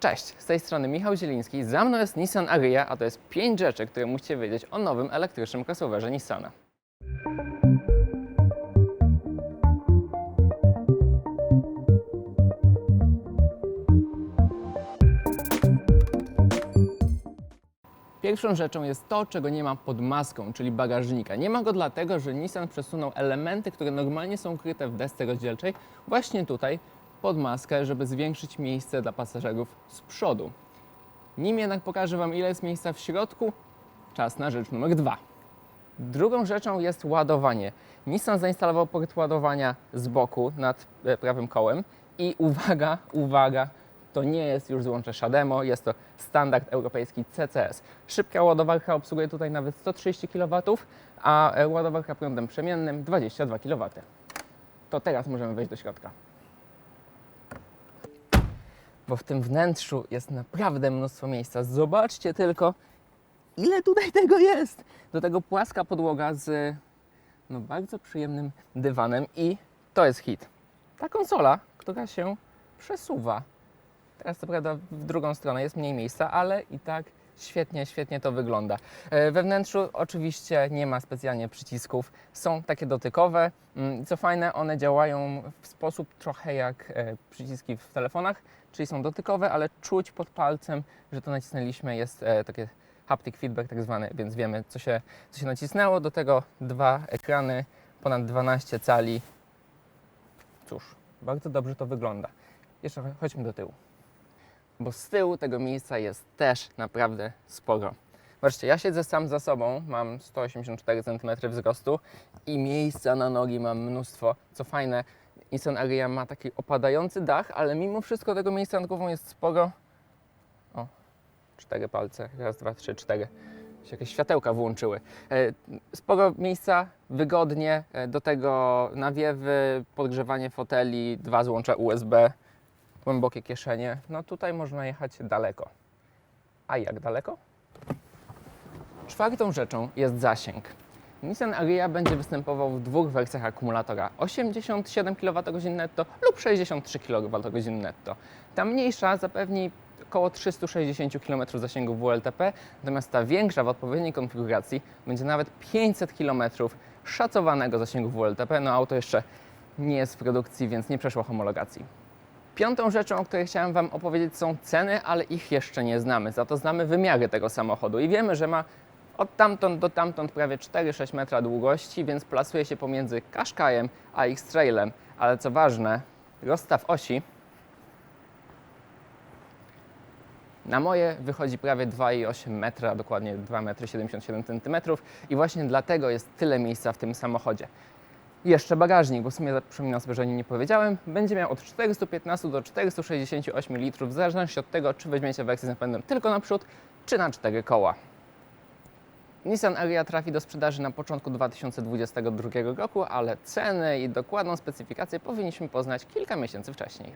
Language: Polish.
Cześć, z tej strony Michał Zieliński. Za mną jest Nissan Ariya, a to jest 5 rzeczy, które musicie wiedzieć o nowym elektrycznym crossoverze Nissana. Pierwszą rzeczą jest to, czego nie ma pod maską, czyli bagażnika. Nie ma go dlatego, że Nissan przesunął elementy, które normalnie są ukryte w desce rozdzielczej, właśnie tutaj pod maskę, żeby zwiększyć miejsce dla pasażerów z przodu. Nim jednak pokażę Wam, ile jest miejsca w środku, czas na rzecz numer dwa. Drugą rzeczą jest ładowanie. Nissan zainstalował port ładowania z boku nad e, prawym kołem i uwaga, uwaga, to nie jest już złącze Shademo, jest to standard europejski CCS. Szybka ładowarka obsługuje tutaj nawet 130 kW, a e, ładowarka prądem przemiennym 22 kW. To teraz możemy wejść do środka. Bo w tym wnętrzu jest naprawdę mnóstwo miejsca. Zobaczcie tylko, ile tutaj tego jest. Do tego płaska podłoga z no, bardzo przyjemnym dywanem i to jest hit. Ta konsola, która się przesuwa. Teraz co prawda w drugą stronę jest mniej miejsca, ale i tak świetnie, świetnie to wygląda. E, We wnętrzu oczywiście nie ma specjalnie przycisków, są takie dotykowe. Mm, Co fajne, one działają w sposób trochę jak e, przyciski w telefonach, czyli są dotykowe, ale czuć pod palcem, że to nacisnęliśmy, jest e, takie haptic feedback tak zwany, więc wiemy co się, co się nacisnęło. Do tego dwa ekrany, ponad 12 cali. Cóż, bardzo dobrze to wygląda. Jeszcze chodźmy do tyłu bo z tyłu tego miejsca jest też naprawdę sporo. Zobaczcie, ja siedzę sam za sobą, mam 184 cm wzrostu i miejsca na nogi mam mnóstwo. Co fajne, Nissan Ariya ma taki opadający dach, ale mimo wszystko tego miejsca nad głową jest sporo. O, cztery palce, raz, dwa, trzy, cztery. Się jakieś światełka włączyły. E, Sporo miejsca, wygodnie, e, do tego nawiewy, podgrzewanie foteli, dwa złącza USB głębokie kieszenie. No tutaj można jechać daleko. A jak daleko? Czwartą rzeczą jest zasięg. Nissan Ariya będzie występował w dwóch wersjach akumulatora 87 kWh netto lub 63 kWh netto. Ta mniejsza zapewni około 360 km zasięgu WLTP, natomiast ta większa w odpowiedniej konfiguracji będzie nawet 500 km szacowanego zasięgu WLTP. No auto jeszcze nie jest w produkcji, więc nie przeszło homologacji. Piątą rzeczą, o której chciałem Wam opowiedzieć, są ceny, ale ich jeszcze nie znamy. Za to znamy wymiary tego samochodu i wiemy, że ma od tamtąd do tamtąd prawie 4-6 metra długości, więc plasuje się pomiędzy Qashqaiem a X-Trailem. Ale co ważne, rozstaw osi na moje wychodzi prawie 2,8 metra, dokładnie 2,77 m i właśnie dlatego jest tyle miejsca w tym samochodzie. Jeszcze bagażnik, bo w sumie przypominam sobie, że nie powiedziałem, będzie miał od 415 do 468 litrów, w zależności od tego, czy weźmiecie wersję z napędem tylko naprzód, czy na cztery koła. Nissan Ariya trafi do sprzedaży na początku 2022 roku, ale ceny i dokładną specyfikację powinniśmy poznać kilka miesięcy wcześniej.